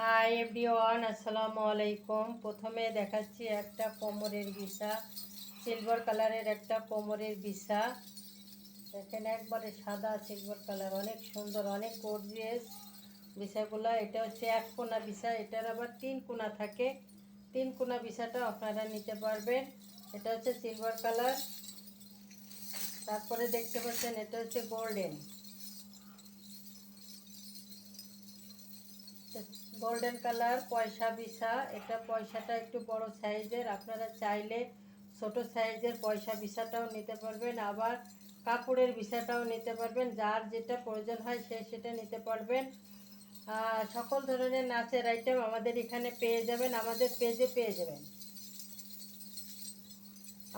Hi everyone আসসালামু আলাইকুম প্রথমে দেখাচ্ছি একটা কোমরের বিছা সিলভার কালারের একটা কোমরের বিছা দেখেন একবারে সাদা সিলভার কালার অনেক সুন্দর, অনেক গর্জিয়াস বিছাগুলো এটা হচ্ছে এক কোনা বিছা এটার আবার তিন কোনা থাকে। তিন কোনা বিছাটা আপনারা নিতে পারবেন। এটা হচ্ছে সিলভার কালার তারপরে দেখতে পাচ্ছেন, এটা হচ্ছে গোল্ডেন গোল্ডেন কালার পয়সা বিছা এটা পয়সাটা একটু বড় সাইজের। আপনারা চাইলে ছোট সাইজের পয়সা বিছাটাও নিতে পারবেন, আবার কাপড়ের বিছাটাও নিতে পারবেন। যার যেটা প্রয়োজন হয় সে সেটা নিতে পারবেন। সকল ধরনের নাচের আইটেম আমাদের এখানে পেয়ে যাবেন, আমাদের পেজে পেয়ে যাবেন।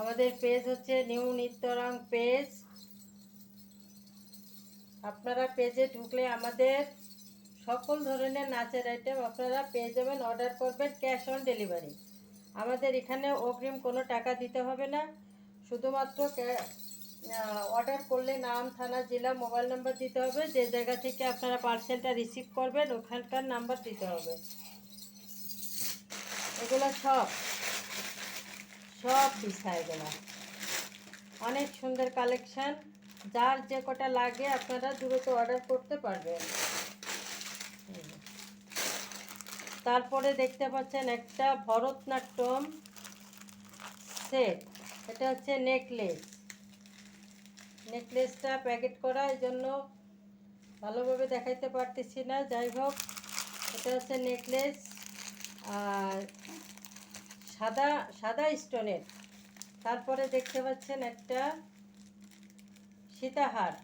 আমাদের পেজ হচ্ছে নিউ নিত্যরং পেজ আপনারা পেজে ঢুকলে আমাদের সকল ধরনের নাচের আইটেম আপনারা পেয়ে যাবেন অর্ডার করবেন ক্যাশ অন ডেলিভারি আমাদের এখানে অগ্রিম কোনো টাকা দিতে হবে না। শুধুমাত্র অর্ডার করলে নাম, থানা, জেলা মোবাইল নাম্বার দিতে হবে। যে জায়গা থেকে আপনারা পার্সেলটা রিসিভ করবেন, ওখানকার নাম্বার দিতে হবে। এগুলো সব সব বিছা এগুলো। অনেক সুন্দর কালেকশান যার যে কটা লাগে আপনারা দ্রুত অর্ডার করতে পারবেন। তারপরে দেখতে পাচ্ছেন একটা ভরতনাট্যম সেট এটা হচ্ছে নেকলেস নেকলেসটা প্যাকেট করা, এই জন্য ভালোভাবে দেখাইতে পারতেছি না। যাই হোক, এটা হচ্ছে নেকলেস আর সাদা সাদা স্টোনের তারপরে দেখতে পাচ্ছেন একটা সীতাহার।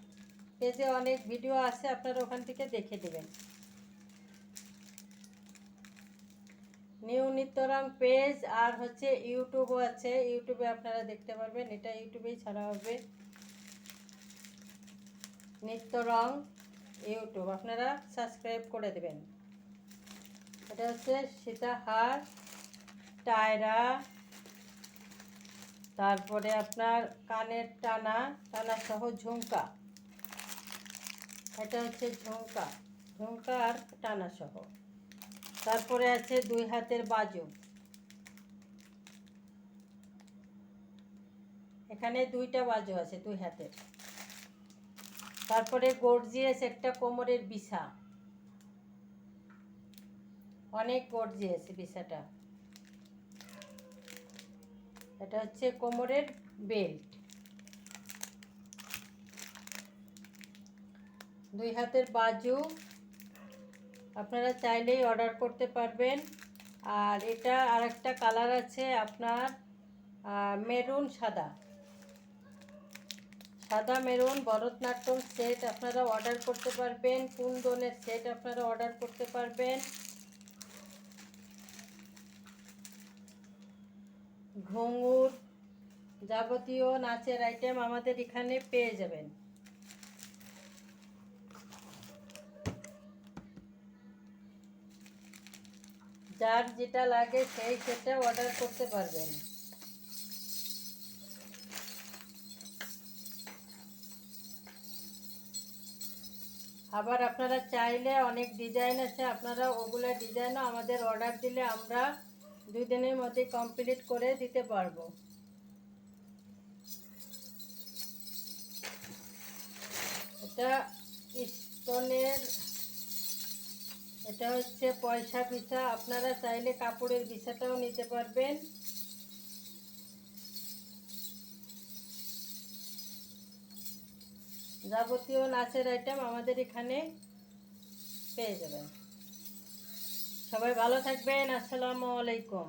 পেজে অনেক ভিডিও আছে, আপনারা ওখান থেকে দেখে দেবেন নিউ নিত্যরং পেজ আর হচ্ছে ইউটিউবও আছে। ইউটিউবে আপনারা দেখতে পারবেন, এটা ইউটিউবেই ছাড়া হবে। নিত্যরং ইউটিউব, আপনারা সাবস্ক্রাইব করে দেবেন। এটা হচ্ছে সীতাহার, টায়রা, তারপরে আপনার কানের টানা টানা সহ ঝুমকা। এটা হচ্ছে ঝুমকা ঝুমকা আর টানা সহ। তারপরে আছে দুই হাতের বাজু। এখানে দুইটা বাজু আছে দুই হাতের। তারপরে গর্জিয়াস একটা কোমরের বিছা। অনেক গর্জিয়াস বিছাটা। এটা হচ্ছে কোমরের বেল্ট। দুই হাতের বাজু আপনারা চাইলেই অর্ডার করতে পারবেন। আর এটা আরেকটা কালার আছে আপনার মেরুন সাদা। সাদা মেরুন ভরতনাট্যম সেট আপনারা অর্ডার করতে পারবেন। কুন্দনের সেট আপনারা অর্ডার করতে পারবেন। ঘুঙুর যাবতীয় নাচের আইটেম আমাদের এখানে পেয়ে যাবেন। যার যেটা লাগে সেই সেটা অর্ডার করতে পারবেন। আবার আপনারা চাইলে অনেক ডিজাইন আছে, আপনারা ওগুলো ডিজাইনও আমাদের অর্ডার দিলে আমরা দুই দিনের মধ্যে কমপ্লিট করে দিতে পারব। এটা স্টোনের এটা হচ্ছে পয়সা বিছা আপনারা চাইলে কাপড়ের বিছাটাও নিতে পারবেন। যাবতীয় নাচের আইটেম আমাদের এখানে পেয়ে যাবেন। সবাই ভালো থাকবেন। আসসালামু আলাইকুম।